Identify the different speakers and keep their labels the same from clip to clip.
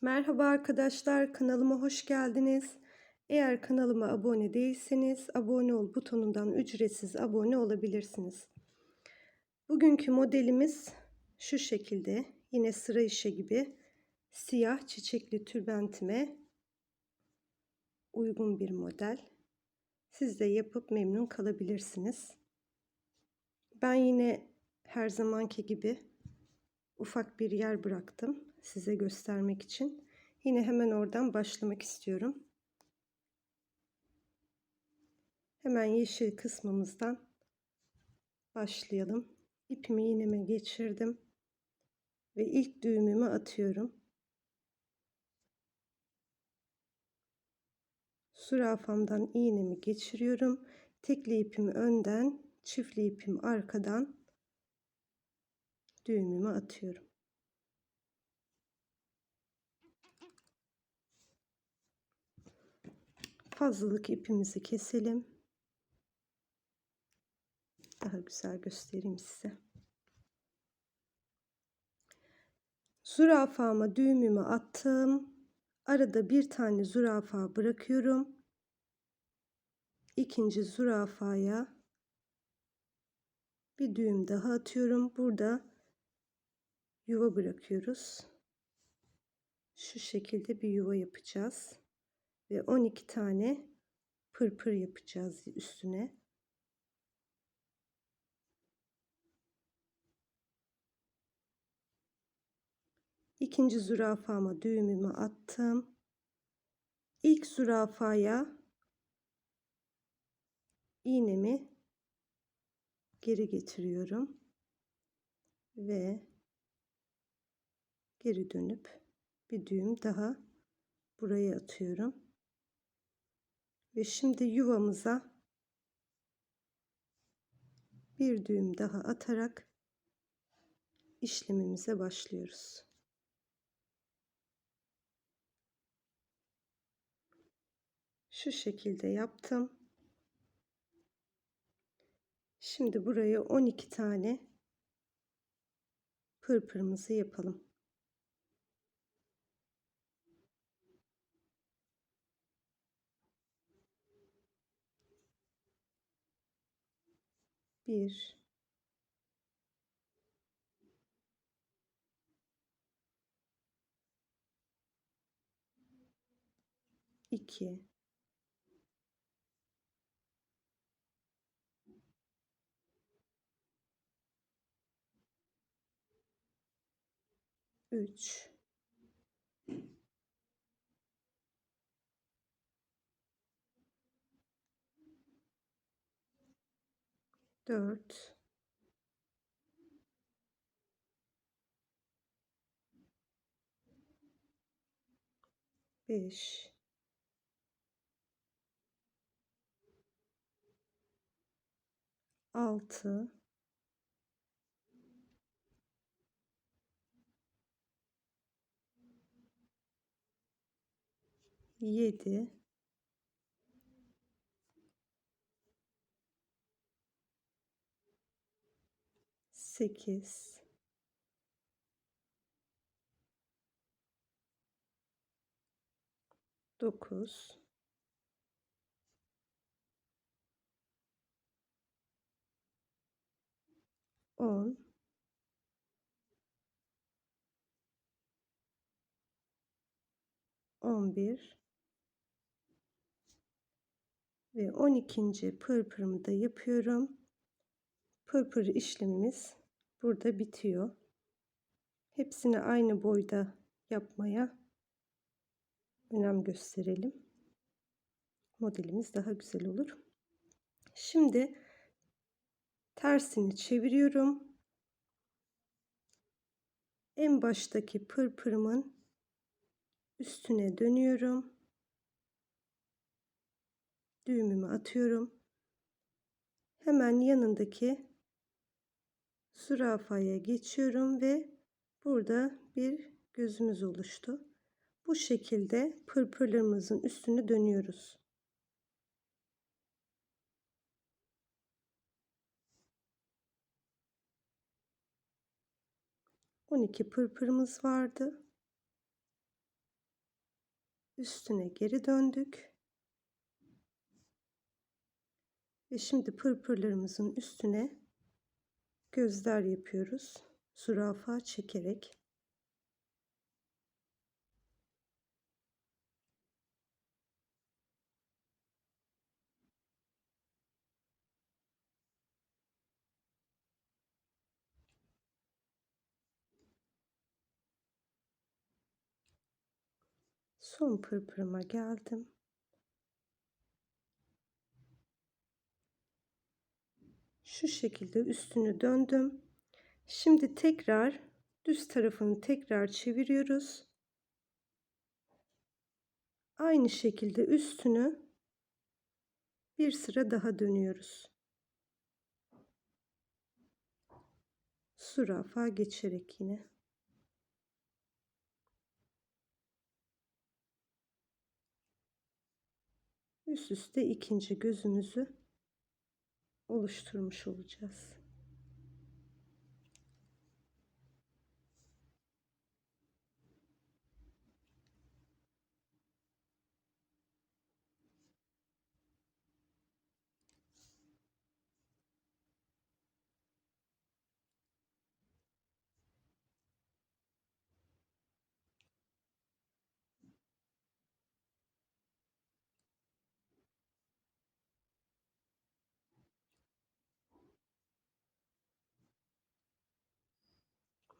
Speaker 1: Merhaba arkadaşlar, kanalıma hoş geldiniz. Eğer kanalıma abone değilseniz abone ol butonundan ücretsiz abone olabilirsiniz. Bugünkü modelimiz şu şekilde. Yine sıra işi gibi siyah çiçekli tülbentime uygun bir model. Siz de yapıp memnun kalabilirsiniz. Ben yine her zamanki gibi ufak bir yer bıraktım size göstermek için. Yine hemen oradan başlamak istiyorum. Hemen yeşil kısmımızdan başlayalım. İpimi iğneme geçirdim ve ilk düğümümü atıyorum. Sürafamdan iğnemi geçiriyorum. Tekli ipimi önden, çiftli ipim arkadan düğümümü atıyorum. Fazlalık ipimizi keselim. Daha güzel göstereyim size. Zürafama düğümümü attım. Arada bir tane zürafa bırakıyorum. İkinci zürafaya bir düğüm daha atıyorum. Burada yuva bırakıyoruz. Şu şekilde bir yuva yapacağız. Ve 12 tane pırpır yapacağız üstüne. İkinci zürafama düğümümü attım. İlk zürafaya iğnemi geri getiriyorum ve geri dönüp bir düğüm daha buraya atıyorum. Ve şimdi yuvamıza bir düğüm daha atarak işlemimize başlıyoruz. Şu şekilde yaptım. Şimdi buraya 12 tane pırpırımızı yapalım. Bir, iki, üç, dört, beş, altı, yedi, sekiz, dokuz, on, on bir. Ve on ikinci pırpırımı da yapıyorum. Pırpır işlemimiz burada bitiyor. Hepsini aynı boyda yapmaya önem gösterelim. Modelimiz daha güzel olur. Şimdi tersini çeviriyorum. En baştaki pırpırımın üstüne dönüyorum. Düğümümü atıyorum. Hemen yanındaki zürafaya geçiyorum ve burada bir gözümüz oluştu. Bu şekilde pırpırlarımızın üstünü dönüyoruz. On iki pırpırımız vardı. Üstüne geri döndük. Ve şimdi pırpırlarımızın üstüne gözler yapıyoruz. Zürafa çekerek. Son pırpırıma geldim. Şu şekilde üstünü döndüm. Şimdi tekrar düz tarafını tekrar çeviriyoruz. Aynı şekilde üstünü bir sıra daha dönüyoruz. Zürafa geçerek yine. Üst üste ikinci gözümüzü oluşturmuş olacağız.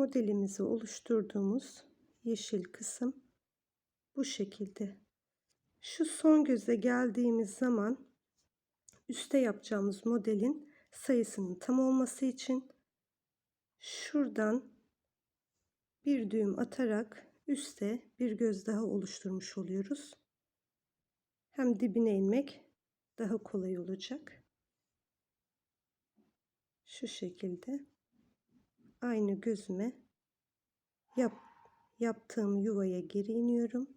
Speaker 1: Modelimizi oluşturduğumuz yeşil kısım bu şekilde. Şu son göze geldiğimiz zaman üste yapacağımız modelin sayısının tam olması için şuradan bir düğüm atarak üste bir göz daha oluşturmuş oluyoruz. Hem dibine inmek daha kolay olacak. Şu şekilde aynı gözüme yap, yaptığım yuvaya geri iniyorum.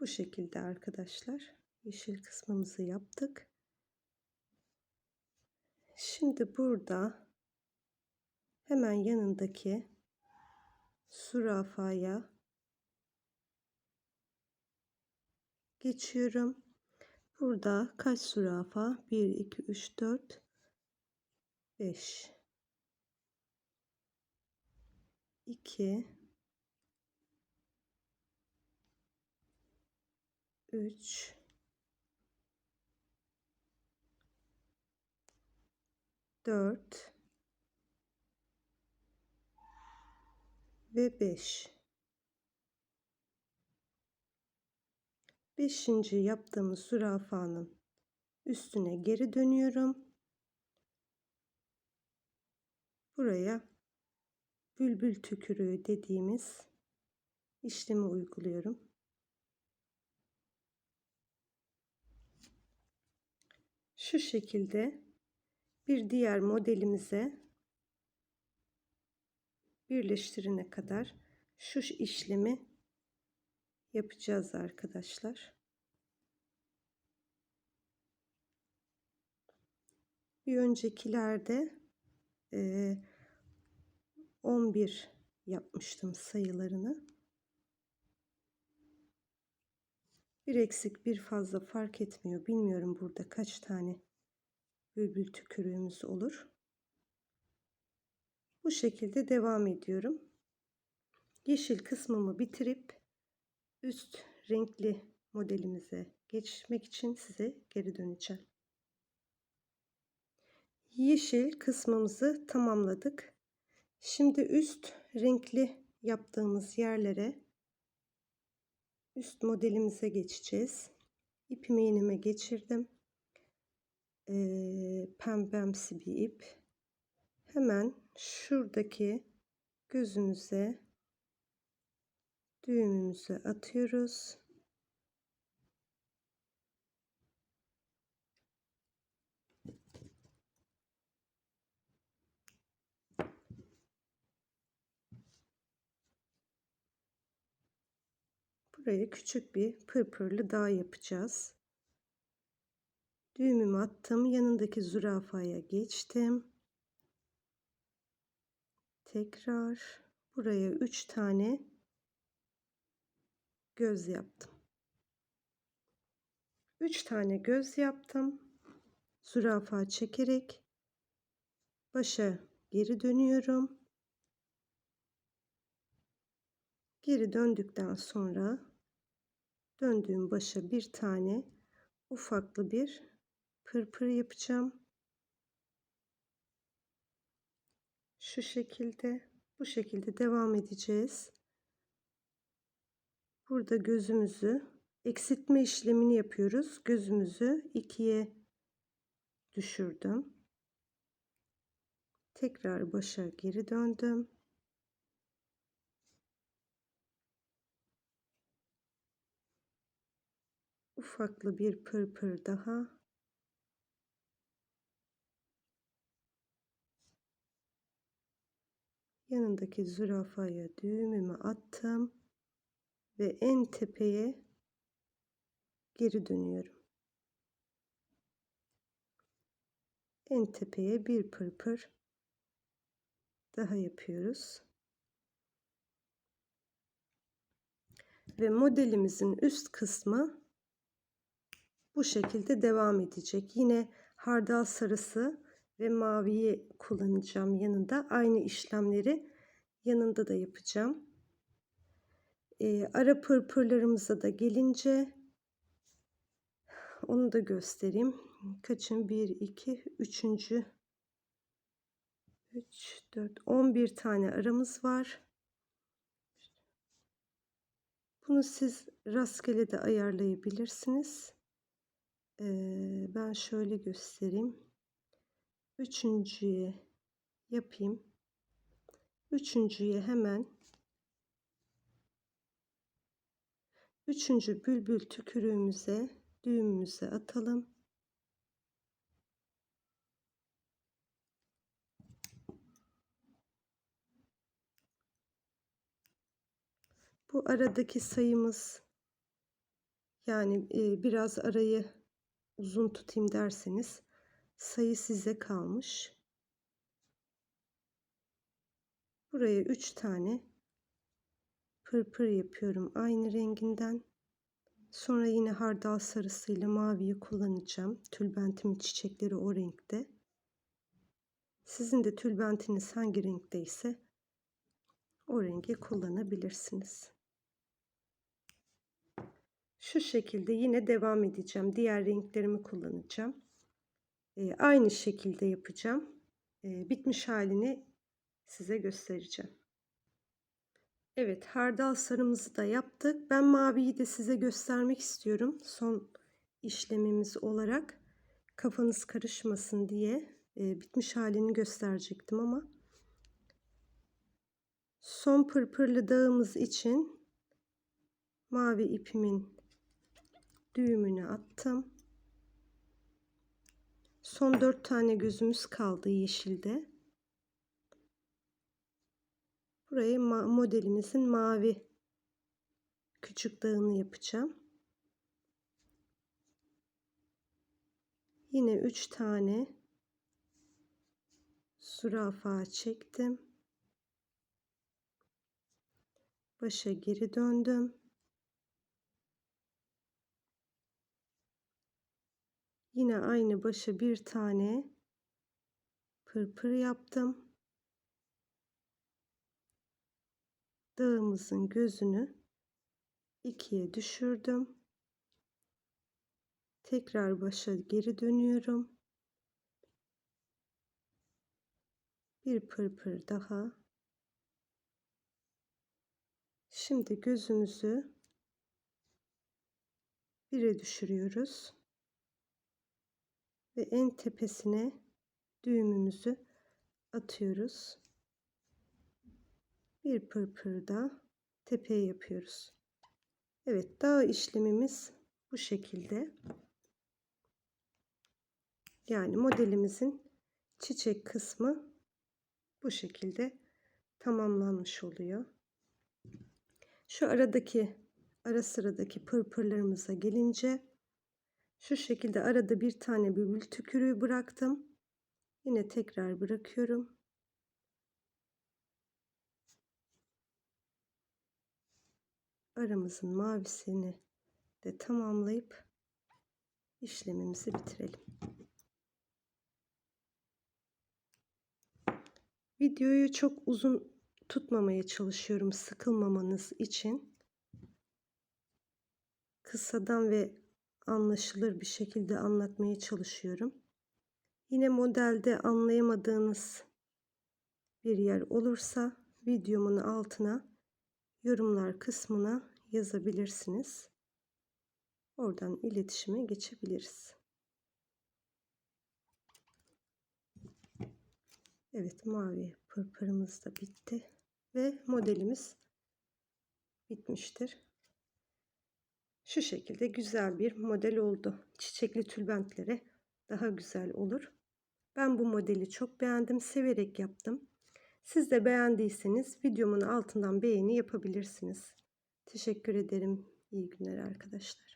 Speaker 1: Bu şekilde arkadaşlar yeşil kısmımızı yaptık. Şimdi burada hemen yanındaki zürafaya geçiyorum. Burada kaç zürafa? 1, 2, 3, 4, 5 2 3 4 ve 5 Beşinci yaptığımız zürafanın üstüne geri dönüyorum. Buraya bülbül tükürüğü dediğimiz işlemi uyguluyorum. Şu şekilde bir diğer modelimize birleştirene kadar şu işlemi yapacağız arkadaşlar. Bir öncekilerde 11 yapmıştım sayılarını. Bir eksik bir fazla fark etmiyor. Bilmiyorum burada kaç tane bülbül tükürüğümüz olur. Bu şekilde devam ediyorum. Yeşil kısmımı bitirip üst renkli modelimize geçmek için size geri döneceğim. Yeşil kısmımızı tamamladık. Şimdi üst renkli yaptığımız yerlere üst modelimize geçeceğiz. İpimi iğneme geçirdim. Ee, pembemsi bir ip. Hemen şuradaki gözümüze düğümümüzü atıyoruz. Buraya küçük bir pırpırlı dağ yapacağız. Düğümümü attım. Yanındaki zürafaya geçtim. Tekrar buraya 3 tane göz yaptım. 3 tane göz yaptım. Zürafa çekerek başa geri dönüyorum. Geri döndükten sonra döndüğüm başa bir tane ufaklı bir pırpır yapacağım. Şu şekilde, bu şekilde devam edeceğiz. Burada gözümüzü eksiltme işlemini yapıyoruz. Gözümüzü ikiye düşürdüm. Tekrar başa geri döndüm. Ufaklı bir pırpır daha. Yanındaki zürafaya düğümümü attım ve en tepeye geri dönüyorum. En tepeye bir pırpır daha yapıyoruz. Ve modelimizin üst kısmı bu şekilde devam edecek. Yine hardal sarısı ve maviyi kullanacağım yanında. Aynı işlemleri yanında da yapacağım. Ee, ara pırpırlarımıza da gelince onu da göstereyim. Kaçın? 1, 2, 3. 3, 4, 11 tane aramız var. Bunu siz rastgele de ayarlayabilirsiniz. Ben şöyle göstereyim. Üçüncüye yapayım. Üçüncüye hemen üçüncü bülbül tükürüğümüze düğümümüze atalım. Bu aradaki sayımız yani biraz arayı uzun tutayım derseniz sayı size kalmış. Buraya 3 tane pırpır yapıyorum aynı renginden. Sonra yine hardal sarısıyla maviyi kullanacağım. Tülbentimin çiçekleri o renkte. Sizin de tülbentiniz hangi renkteyse o rengi kullanabilirsiniz. Şu şekilde yine devam edeceğim. Diğer renklerimi kullanacağım. Ee, aynı şekilde yapacağım. Ee, bitmiş halini size göstereceğim. Evet hardal sarımızı da yaptık. Ben maviyi de size göstermek istiyorum. Son işlemimiz olarak kafanız karışmasın diye e, bitmiş halini gösterecektim ama son pırpırlı dağımız için mavi ipimin düğümünü attım. Son dört tane gözümüz kaldı yeşilde. Buraya ma modelimizin mavi küçük dağını yapacağım. Yine üç tane zürafa çektim. Başa geri döndüm. Yine aynı başa bir tane pırpır yaptım. Dağımızın gözünü ikiye düşürdüm. Tekrar başa geri dönüyorum. Bir pırpır daha. Şimdi gözümüzü bire düşürüyoruz ve en tepesine düğümümüzü atıyoruz. Bir pırpır da tepeye yapıyoruz. Evet dağ işlemimiz bu şekilde. Yani modelimizin çiçek kısmı bu şekilde tamamlanmış oluyor. Şu aradaki ara sıradaki pırpırlarımıza gelince şu şekilde arada bir tane bülbül tükürüğü bıraktım. Yine tekrar bırakıyorum. aramızın mavisini de tamamlayıp işlemimizi bitirelim. Videoyu çok uzun tutmamaya çalışıyorum sıkılmamanız için. Kısadan ve anlaşılır bir şekilde anlatmaya çalışıyorum. Yine modelde anlayamadığınız bir yer olursa videomun altına yorumlar kısmına yazabilirsiniz. Oradan iletişime geçebiliriz. Evet mavi pırpırımız da bitti ve modelimiz bitmiştir. Şu şekilde güzel bir model oldu. Çiçekli tülbentlere daha güzel olur. Ben bu modeli çok beğendim. Severek yaptım. Siz de beğendiyseniz videomun altından beğeni yapabilirsiniz. Teşekkür ederim. İyi günler arkadaşlar.